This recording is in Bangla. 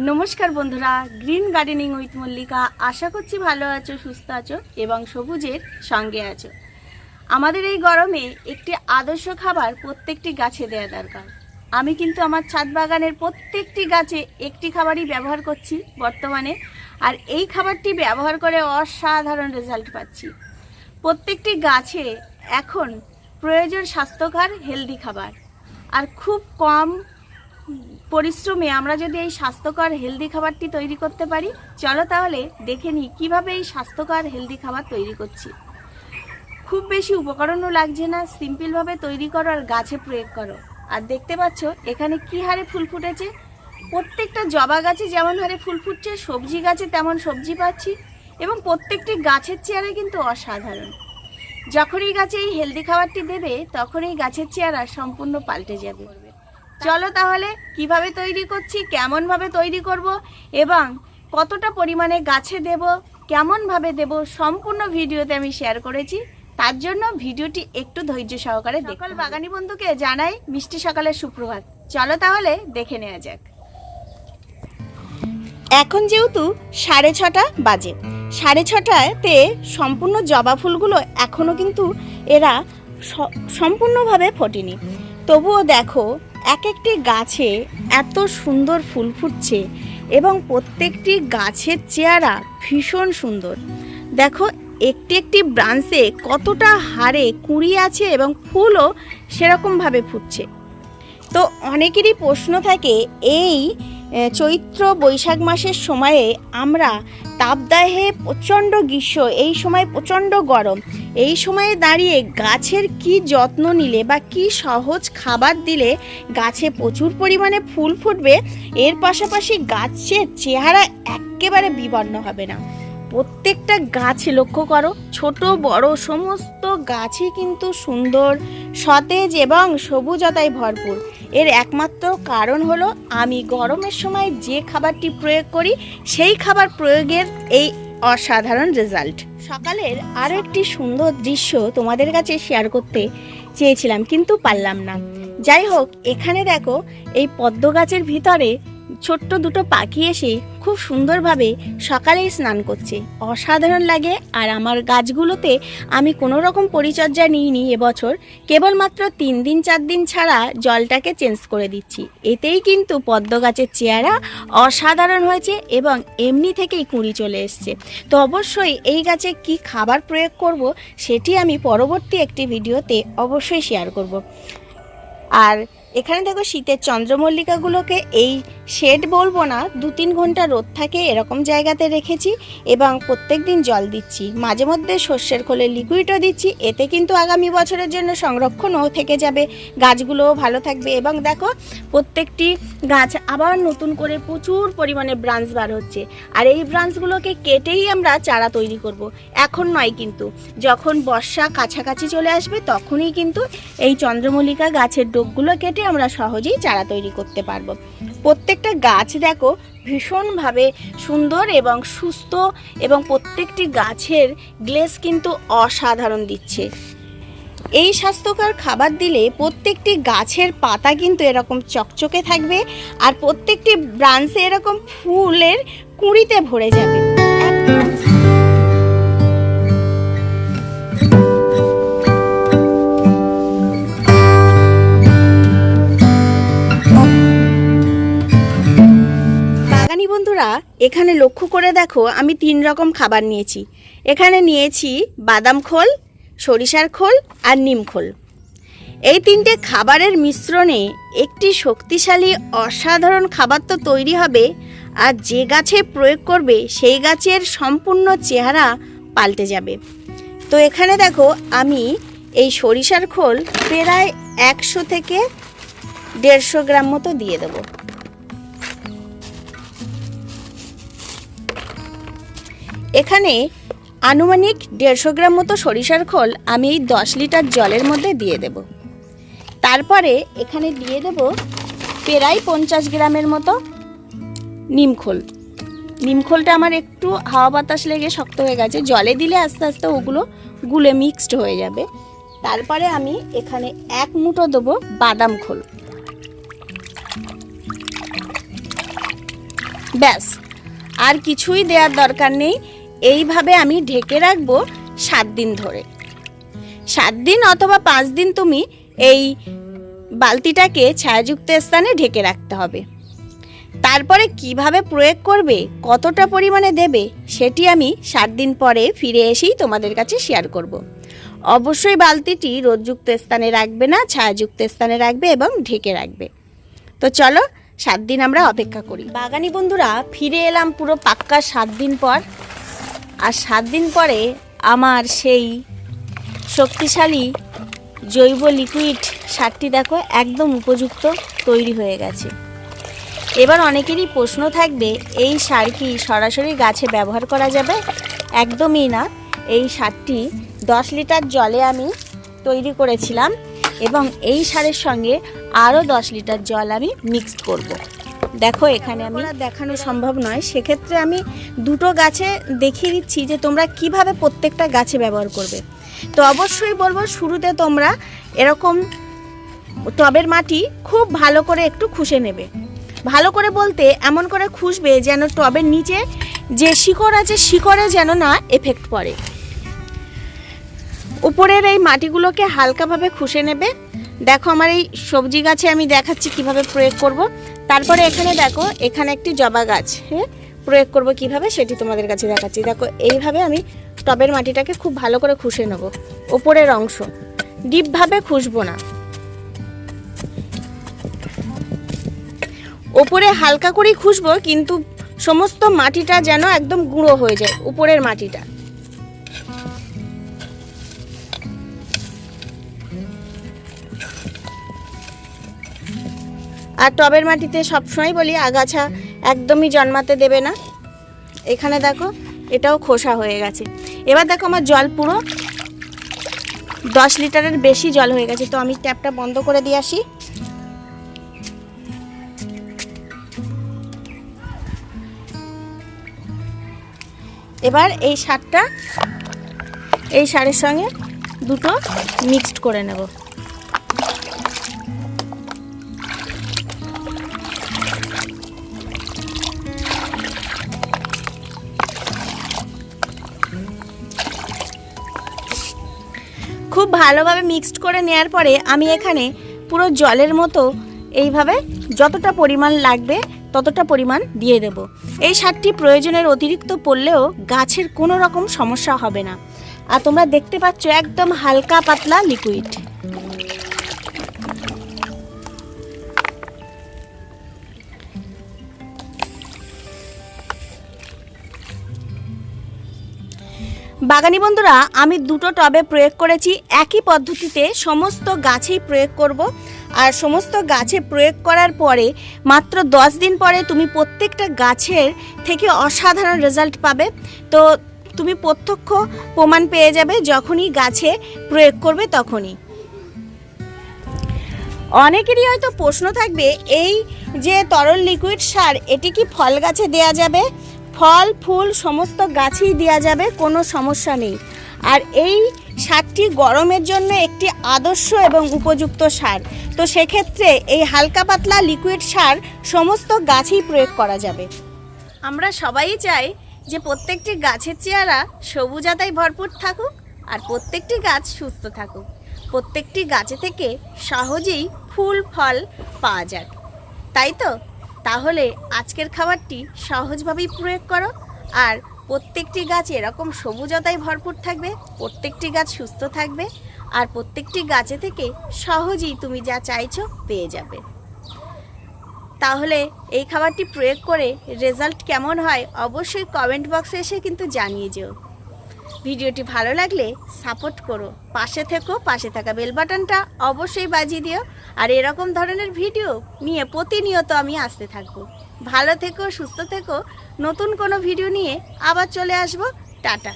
নমস্কার বন্ধুরা, গ্রিন গার্ডেনিং উইথ মল্লিকা। আশা করছি ভালো আছো, সুস্থ আছো এবং সবুজের সঙ্গে আছো। আমাদের এই গরমে একটি আদর্শ খাবার প্রত্যেকটি গাছে দেওয়া দরকার। আমি কিন্তু আমার ছাদ বাগানের প্রত্যেকটি গাছে একটি খাবারই ব্যবহার করছি বর্তমানে, আর এই খাবারটি ব্যবহার করে অসাধারণ রেজাল্ট পাচ্ছি। প্রত্যেকটি গাছে এখন প্রয়োজন স্বাস্থ্যকর, হেলদি খাবার, আর খুব কম পরিশ্রমে আমরা যদি এই স্বাস্থ্যকর হেলদি খাবারটি তৈরি করতে পারি, চলো তাহলে দেখে নিই কীভাবে এই স্বাস্থ্যকর হেলদি খাবার তৈরি করছি। খুব বেশি উপকরণও লাগছে না, সিম্পলভাবে তৈরি করো আর গাছে প্রয়োগ করো। আর দেখতে পাচ্ছ, এখানে কি হারে ফুল ফুটেছে? প্রত্যেকটা জবা গাছে যেমন হারে ফুল ফুটছে, সবজি গাছে তেমন সবজি পাচ্ছি এবং প্রত্যেকটি গাছের চেয়ারে কিন্তু অসাধারণ। যখন এই গাছে এই হেলদি খাবারটি দেবে তখন এই গাছের চেহারা সম্পূর্ণ পাল্টে যাবে। চলো তাহলে কীভাবে তৈরি করছি কেমনভাবে তৈরি করব এবং কতটা পরিমাণে গাছে দেব কেমনভাবে দেব সম্পূর্ণ ভিডিওতে আমি শেয়ার করেছি। তার জন্য ভিডিওটি একটু ধৈর্য সহকারে দেখল বাগানি বন্ধুকে জানাই মিষ্টি সকালের সুপ্রভাত। চলো তাহলে দেখে নেওয়া যাক। এখন যেহেতু সাড়ে ছটা বাজে সাড়ে ছটাতে সম্পূর্ণ জবা ফুলগুলো এখনও কিন্তু এরা সম্পূর্ণভাবে ফোটেনি। তবুও দেখো এক একটি গাছে এত সুন্দর ফুল ফুটছে এবং প্রত্যেকটি গাছের চেহারা ভীষণ সুন্দর। দেখো, একটি একটি ব্রাঞ্চে কতটা হারে কুঁড়ি আছে এবং ফুলও সেরকমভাবে ফুটছে। তো অনেকেরই প্রশ্ন থাকে, এই চৈত্র বৈশাখ মাসের সময়ে আমরা তাপদাহে প্রচণ্ড গ্রীষ্ম, এই সময় প্রচণ্ড গরম এই সময়ে দাঁড়িয়ে গাছের কি যত্ন নিলে বা কি সহজ খাবার দিলে গাছে প্রচুর পরিমাণে ফুল ফুটবে, এর পাশাপাশি গাছের চেহারা একেবারে বিবর্ণ হবে না। প্রত্যেকটা গাছ লক্ষ্য করো, ছোট, বড়, সমস্ত গাছই কিন্তু সুন্দর, সতেজ এবং সবুজতায় ভরপুর। এর একমাত্র কারণ হলো, আমি গরমের সময় যে খাবারটি প্রয়োগ করি, সেই খাবার প্রয়োগের এই অসাধারণ রেজাল্ট সকালের আরও একটি সুন্দর দৃশ্য তোমাদের কাছে শেয়ার করতে চেয়েছিলাম, কিন্তু পারলাম না। যাই হোক, এখানে দেখো, এই পদ্ম গাছের ভিতরে ছোট্ট দুটো পাখি এসে খুব সুন্দরভাবে সকালেই স্নান করছে। অসাধারণ লাগে আর আমার গাছগুলোতে আমি কোনো রকম পরিচর্যা নিইনি এবছর। কেবলমাত্র তিন দিন, চার দিন ছাড়া জলটাকে চেঞ্জ করে দিচ্ছি। এতেই কিন্তু পদ্ম গাছের চেহারা অসাধারণ হয়েছে এবং এমনি থেকেই কুঁড়ি চলে এসছে। তো অবশ্যই এই গাছে কি খাবার প্রয়োগ করব সেটি আমি পরবর্তী একটি ভিডিওতে অবশ্যই শেয়ার করব। আর এখানে দেখো শীতের চন্দ্রমল্লিকাগুলোকে এই শেড বলব না, দু তিন ঘণ্টা রোদ থাকে এরকম জায়গাতে রেখেছি এবং প্রত্যেক দিন জল দিচ্ছি। মাঝে মধ্যে শস্যের খোলে লিকুইডও দিচ্ছি, এতে কিন্তু আগামী বছরের জন্য সংরক্ষণও থেকে যাবে, গাছগুলোও ভালো থাকবে এবং দেখো প্রত্যেকটি গাছ আবার নতুন করে প্রচুর পরিমাণে ব্রাঞ্চ বার হচ্ছে। আর এই ব্রাঞ্চগুলোকে কেটেই আমরা চারা তৈরি করব। এখন নয় কিন্তু, যখন বর্ষা কাছাকাছি চলে আসবে তখনই কিন্তু এই চন্দ্রমল্লিকা গাছের ডোকগুলো কেটে আমরা সহজেই চারা তৈরি করতে পারব। প্রত্যেকটা গাছ দেখো ভীষণভাবে সুন্দর এবং সুস্থ এবং প্রত্যেকটি গাছের গ্লেস কিন্তু অসাধারণ দিচ্ছে। এই স্বাস্থ্যকর খাবার দিলে প্রত্যেকটি গাছের পাতা কিন্তু এরকম চকচকে থাকবে আর প্রত্যেকটি ব্রাঞ্চে এরকম ফুলের কুঁড়িতে ভরে যাবে। এখানে লক্ষ্য করে দেখো, আমি তিন রকম খাবার নিয়েছি। এখানে নিয়েছি বাদাম খোল, সরিষার খোল আর নিম খোল। এই তিনটে খাবারের মিশ্রণে একটি শক্তিশালী, অসাধারণ খাবার তো তৈরি হবে আর যে গাছে প্রয়োগ করবে, সেই গাছের সম্পূর্ণ চেহারা পাল্টে যাবে। তো এখানে দেখো, আমি এই সরিষার খোল প্রায় একশো থেকে দেড়শো গ্রাম মতো দিয়ে দেবো। এখানে আনুমানিক দেড়শো গ্রাম মতো সরিষার খোল আমি এই দশ লিটার জলের মধ্যে দিয়ে দেব। তারপরে এখানে দিয়ে দেব প্রায় পঞ্চাশ গ্রামের মতো নিমখোল নিমখোলটা আমার একটু হাওয়া বাতাস লেগে শক্ত হয়ে গেছে, জলে দিলে আস্তে আস্তে ওগুলো গুলে মিক্সড হয়ে যাবে। তারপরে আমি এখানে এক মুঠো দেবো বাদাম খোল। ব্যাস, আর কিছুই দেওয়ার দরকার নেই। এইভাবে আমি ঢেকে রাখব সাত দিন ধরে। সাত দিন অথবা পাঁচ দিন তুমি এই বালতিটাকে ছায়াযুক্ত স্থানে ঢেকে রাখতে হবে। তারপরে কীভাবে প্রয়োগ করবে, কতটা পরিমাণে দেবে, সেটি আমি সাত দিন পরে ফিরে এসেই তোমাদের কাছে শেয়ার করব। অবশ্যই বালতিটি রোদযুক্ত স্থানে রাখবে না, ছায়াযুক্ত স্থানে রাখবে এবং ঢেকে রাখবে। তো চলো, সাত দিন আমরা অপেক্ষা করি। বাগানি বন্ধুরা, ফিরে এলাম পুরো পাক্কা সাত দিন পর। আর সাত দিন পরে আমার সেই শক্তিশালী জৈব লিকুইড সারটি দেখো, একদম উপযুক্ত তৈরি হয়ে গেছে। এবার অনেকেরই প্রশ্ন থাকবে, এই সার কি সরাসরি গাছে ব্যবহার করা যাবে? একদমই না। এই সারটি দশ লিটার জলে আমি তৈরি করেছিলাম এবং এই সারের সঙ্গে আরও দশ লিটার জল আমি মিক্সড করব। দেখো এখানে আমি। দেখানো সম্ভব নয়, সেক্ষেত্রে আমি দুটো গাছে দেখিয়ে দিচ্ছি যে তোমরা কীভাবে প্রত্যেকটা গাছে ব্যবহার করবে। তো অবশ্যই বলব, শুরুতে তোমরা এরকম টবের মাটি খুব ভালো করে একটু খুশে নেবে। ভালো করে বলতে এমন করে খুশবে যেন টবের নিচে যে শিকড় আছে, শিকড়ে যেন না এফেক্ট পড়ে। উপরের এই মাটিগুলোকে হালকাভাবে খুশে নেবে। দেখো আমার এই সবজি গাছে আমি দেখাচ্ছি কীভাবে প্রয়োগ করব। তারপরে এখানে দেখো, এখানে একটি জবা গাছ হ্যাঁ? প্রয়োগ করব কীভাবে সেটি তোমাদের কাছে দেখাচ্ছি। দেখো, এইভাবে আমি টবের মাটিটাকে খুব ভালো করে খুশে নেব। ওপরের অংশ। ডিপভাবে খুশবো না। ওপরে হালকা করেই খুশবো কিন্তু সমস্ত মাটিটা যেন একদম গুঁড়ো হয়ে যায়, উপরের মাটিটা। আর টবের মাটিতে সবসময় বলি আগাছা একদমই জন্মাতে দেবে না। এখানে দেখো, এটাও খোসা হয়ে গেছে। এবার দেখো আমার জল পুরো দশ লিটারের বেশি জল হয়ে গেছে। তো আমি ট্যাপটা বন্ধ করে দিয়ে আসি। এবার এই সারটা, এই সারের সঙ্গে দুটো মিক্সড করে নেব। খুব ভালোভাবে মিক্সড করে নেয়ার পরে আমি এখানে পুরো জলের মতো এইভাবে যতটা পরিমাণ লাগবে ততটা পরিমাণ দিয়ে দেব। এই সারটি প্রয়োজনের অতিরিক্ত পড়লেও গাছের কোনো রকম সমস্যা হবে না। আর তোমরা দেখতে পাচ্ছ একদম হালকা পাতলা লিকুইড বাগানি বন্ধুরা, আমি দুটো টবে প্রয়োগ করেছি। একই পদ্ধতিতে সমস্ত গাছেই প্রয়োগ করব। আর সমস্ত গাছে প্রয়োগ করার পরে মাত্র দশ দিন পরে তুমি প্রত্যেকটা গাছের থেকে অসাধারণ রেজাল্ট পাবে। তো তুমি প্রত্যক্ষ প্রমাণ পেয়ে যাবে যখনই গাছে প্রয়োগ করবে তখনই। অনেকেরই হয়তো প্রশ্ন থাকবে, এই যে তরল লিকুইড সার, এটি কি ফল গাছে দেয়া যাবে? ফল, ফুল, সমস্ত গাছেই দেওয়া যাবে, কোনো সমস্যা নেই। আর এই সারটি গরমের জন্য একটি আদর্শ এবং উপযুক্ত সার। তো সেক্ষেত্রে এই হালকা পাতলা লিকুইড সার সমস্ত গাছেই প্রয়োগ করা যাবে। আমরা সবাই চাই যে প্রত্যেকটি গাছের চেহারা সবুজাতায় ভরপুর থাকুক আর প্রত্যেকটি গাছ সুস্থ থাকুক। প্রত্যেকটি গাছে থেকে সহজেই ফুল, ফল পাওয়া যাক। তাই তো? তাহলে আজকের খাবারটি সহজভাবেই প্রয়োগ করো। আর প্রত্যেকটি গাছ এরকম সবুজতায় ভরপুর থাকবে, প্রত্যেকটি গাছ সুস্থ থাকবে, আর প্রত্যেকটি গাছে থেকে সহজেই তুমি যা চাইছো পেয়ে যাবে। তাহলে এই খাবারটি প্রয়োগ করে রেজাল্ট কেমন হয় অবশ্যই কমেন্ট বক্সে এসে কিন্তু জানিয়ে যেও। ভিডিওটি ভালো লাগলে সাপোর্ট করো, পাশে থেকো, পাশে থাকা বেল বাটনটা অবশ্যই বাজিয়ে দিও, আর এরকম ধরনের ভিডিও নিয়ে প্রতিনিয়ত আমি আসতে থাকব। ভালো থেকো, সুস্থ থেকো, নতুন কোনো ভিডিও নিয়ে আবার চলে আসব। টাটা।